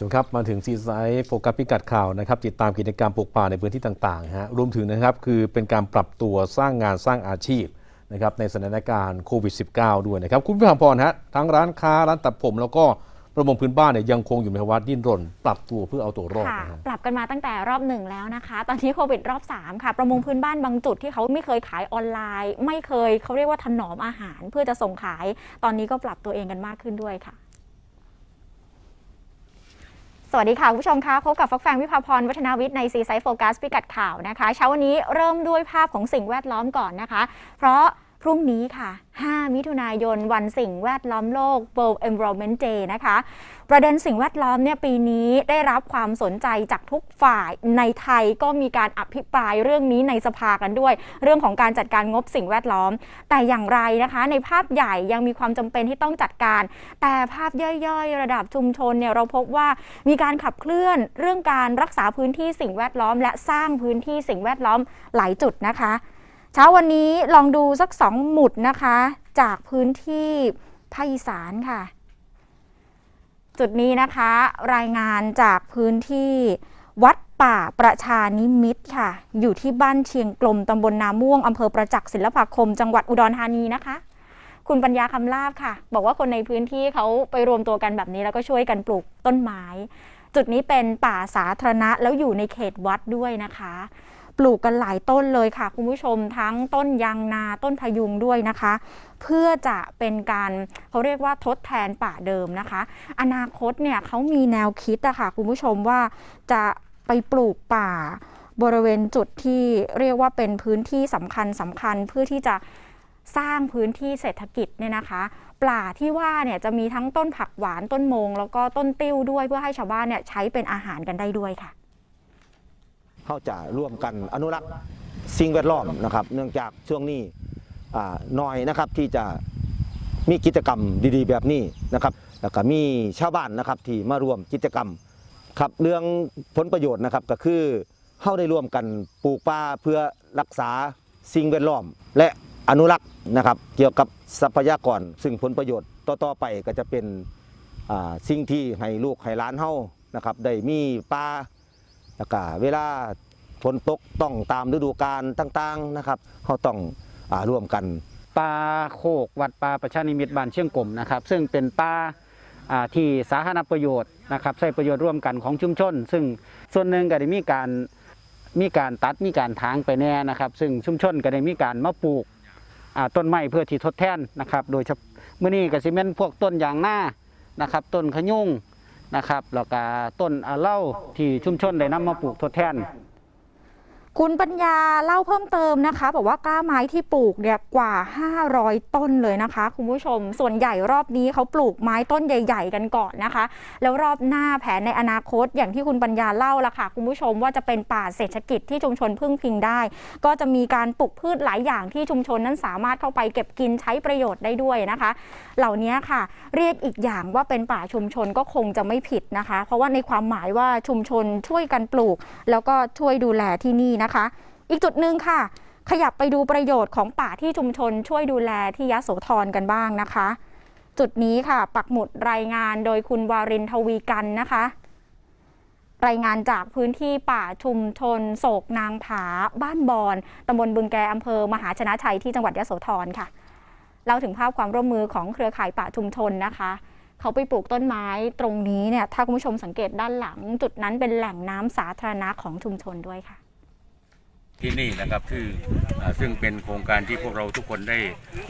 ทุกครับมาถึงซีไซด์โฟกัสพิกัดข่าวนะครับติดตามกิจกรรมปลูกป่าในพื้นที่ต่างๆฮะรวมถึงนะครับคือเป็นการปรับตัวสร้างงานสร้างอาชีพนะครับในสถานการณ์โควิด -19 ด้วยนะครับ คุณพิพามพรฮะทั้งร้านค้าร้านตัดผมแล้วก็ประมงพื้นบ้านเนี่ยยังคงอยู่ในภาวะดิ้นรน ปรับตัวเพื่อเอาตัวรอดค่ะนะฮะปรับกันมาตั้งแต่รอบหนึ่งแล้วนะคะ ตอนนี้โควิดรอบ 3 ค่ะ ประมงพื้นบ้านบางจุดที่เขาไม่เคยขายออนไลน์ ไม่เคยเขาเรียกว่าถนอมอาหาร เพื่อจะส่งขาย ตอนนี้ก็ปรับตัวเองกันมากขึ้นด้วยค่ะ สวัสดีค่ะ คุณผู้ชมคะพบกับฟักแฟงวิภาพรวัฒนาวิทย์ในซีไซโฟกัสพิกัดข่าวนะคะ เช้าวันนี้เริ่มด้วยภาพของสิ่งแวดล้อมก่อนนะคะ เพราะ พรุ่งนี้ค่ะ 5 มิถุนายน วันสิ่งแวดล้อมโลก World Environment Day นะคะ ประเด็นสิ่งแวดล้อมเนี่ยปีนี้ได้รับความสนใจจากทุกฝ่าย ในไทยก็มีการอภิปรายเรื่องนี้ในสภากันด้วย เรื่องของการจัดการงบสิ่งแวดล้อม แต่อย่างไรนะคะ ในภาพใหญ่ยังมีความจำเป็นที่ต้องจัดการ แต่ภาพย่อยๆ ระดับชุมชนเนี่ยเราพบว่ามีการขับเคลื่อนเรื่องการรักษาพื้นที่สิ่งแวดล้อม และสร้างพื้นที่สิ่งแวดล้อมหลายจุดนะคะ เช้าวันนี้ลองดูสักสองหมุดนะคะ จากพื้นที่ภาคอีสานค่ะ จุดนี้นะคะ รายงานจากพื้นที่วัดป่าประชานิมิตรค่ะ อยู่ที่บ้านเชียงกลมตำบลนาม่วงอำเภอประจักษ์ศิลปาคม จังหวัดอุดรธานีนะคะ คุณปัญญาคำลาบค่ะ บอกว่าคนในพื้นที่เขาไปรวมตัวกันแบบนี้แล้วก็ช่วยกันปลูกต้นไม้ จุดนี้เป็นป่าสาธารณะแล้วอยู่ในเขตวัดด้วยนะคะ ลูกกันหลายต้นเลยค่ะ คุณผู้ชมทั้งต้นยางนาต้นพยุงด้วยนะคะ เพื่อจะเป็นการเขาเรียกว่าทดแทนป่าเดิมนะคะ อนาคตเนี่ยเขามีแนวคิดอะค่ะคุณผู้ชมว่าจะไปปลูกป่าบริเวณจุดที่เรียกว่าเป็นพื้นที่สำคัญสำคัญเพื่อที่จะสร้างพื้นที่เศรษฐกิจเนี่ยนะคะป่าที่ว่าเนี่ยจะมีทั้งต้นผักหวานต้นมง แล้วก็ต้นติ้วด้วยเพื่อให้ชาวบ้านเนี่ยใช้เป็นอาหารกันได้ด้วยค่ะ เขาจะร่วมกันอนุรักษ์สิ่งแวดล้อมนะครับ เนื่องจากช่วงนี้น้อยนะครับที่จะมีกิจกรรมดีๆ แบบนี้นะครับ แล้วก็มีชาวบ้านนะครับที่มาร่วมกิจกรรมครับเรื่องผลประโยชน์นะครับก็คือเข้าได้ร่วมกันปลูกป่าเพื่อรักษาสิ่งแวดล้อม และอนุรักษ์นะครับ เกี่ยวกับทรัพยากร ซึ่งผลประโยชน์ต่อๆไปก็จะเป็นสิ่งที่ให้ลูกให้หล้านเฮานะครับได้มีป่า แล้วก็เวลาฝนตกต้องตามฤดูกาลต่างๆนะครับเขาต้องอร่วมกันป่าโคกวัดป่าประชานิมิตบ้านเชียงกลมนะครับ ซึ่งเป็นป่าที่สาธารณประโยชน์นะครับใช้ประโยชน์ร่วมกันของชุมชน ซึ่งส่วนหนึ่งก็ได้มีการมีการตัดมีการทางไปแน่นะครับ ซึ่งชุมชนก็ได้มีการมาปลูกต้นไม้เพื่อที่ทดแทนนะครับ โดยเมื่อนี้ก็สิเม่นพวกต้นยางหน้านะครับ ต้นขยุง นะครับแล้วก็ต้นอะเล่าที่ชุมชนได้นำมาปลูกทดแทน คุณปัญญาเล่าเพิ่มเติมนะคะ บอกว่ากล้าไม้ที่ปลูกเนี่ยกว่า 500 ต้นเลยนะคะ คุณผู้ชมส่วนใหญ่รอบนี้เขาปลูกไม้ต้นใหญ่ ๆ กันก่อนนะคะ แล้วรอบหน้าแผนในอนาคตอย่างที่คุณปัญญาเล่าละค่ะ คุณผู้ชมว่าจะเป็นป่าเศรษฐกิจที่ชุมชนพึ่งพิงได้ ก็จะมีการปลูกพืชหลายอย่างที่ชุมชนนั้นสามารถเข้าไปเก็บกินใช้ประโยชน์ได้ด้วยนะคะ เหล่านี้ค่ะ เรียกอีกอย่างว่าเป็นป่าชุมชนก็คงจะไม่ผิดนะคะ เพราะว่าในความหมายว่าชุมชนช่วยกันปลูก แล้วก็ช่วยดูแลที่นี่นะคะ อีกจุดหนึ่งค่ะ ขยับไปดูประโยชน์ของป่าที่ชุมชนช่วยดูแลที่ยะโสธรกันบ้างนะคะ จุดนี้ค่ะ ปักหมุดรายงานโดยคุณวารินทวีกันนะคะ รายงานจากพื้นที่ป่าชุมชน โศกนางผา บ้านบอนตำบลบึงแกอำเภอ มหาชนะชัยที่จังหวัดยะโสธรค่ะเล่าถึงภาพความร่วมมือของเครือข่ายป่าชุมชนนะคะเขาไปปลูกต้นไม้ตรงนี้เนี่ยถ้าคุณผู้ชมสังเกตด้านหลัง จุดนั้นเป็นแหล่งน้ำสาธารณะของชุมชนด้วยค่ะ ที่นี่นะครับคือซึ่งเป็นโครงการที่พวกเราทุกคนได้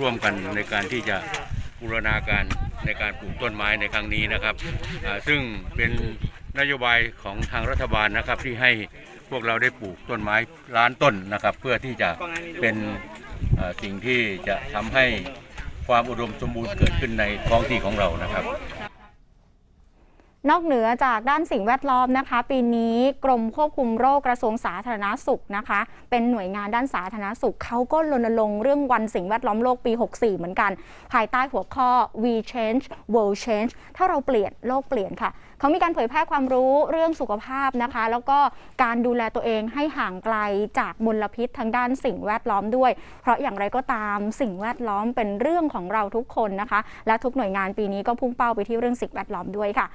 ร่วมกันในการที่จะบูรณาการในการปลูกต้นไม้ในครั้งนี้นะครับ ซึ่งเป็นนโยบายของทางรัฐบาลนะครับที่ให้พวกเราได้ปลูกต้นไม้ล้านต้นนะครับ เพื่อที่จะเป็นสิ่งที่จะทำให้ความอุดมสมบูรณ์เกิดขึ้นในท้องที่ของเรานะครับ นอกเหนือจากด้านสิ่งแวดล้อมนะคะ ปีนี้กรมควบคุมโรคกระทรวงสาธารณาสุขนะคะ เป็นหน่วยงานด้านสาธารณสุขเขาก็รณรงค์เรื่องวันสิ่งแวดล้อมโลกปี 64 เหมือนกัน ภายใต้หัวข้อ we change world change ถ้าเราเปลี่ยนโลกเปลี่ยนค่ะเขามีการเผยแพร่ความรู้เรื่องสุขภาพนะคะ แล้วก็การดูแลตัวเองให้ห่างไกลจากมลพิษทางด้านสิ่งแวดล้อมด้วย เพราะอย่างไรก็ตามสิ่งแวดล้อมเป็นเรื่องของเราทุกคนนะคะ และทุกหน่วยงานปีนี้ก็พุ่งเป้าไปที่เรื่องสิ่งแวดล้อมด้วยค่ะ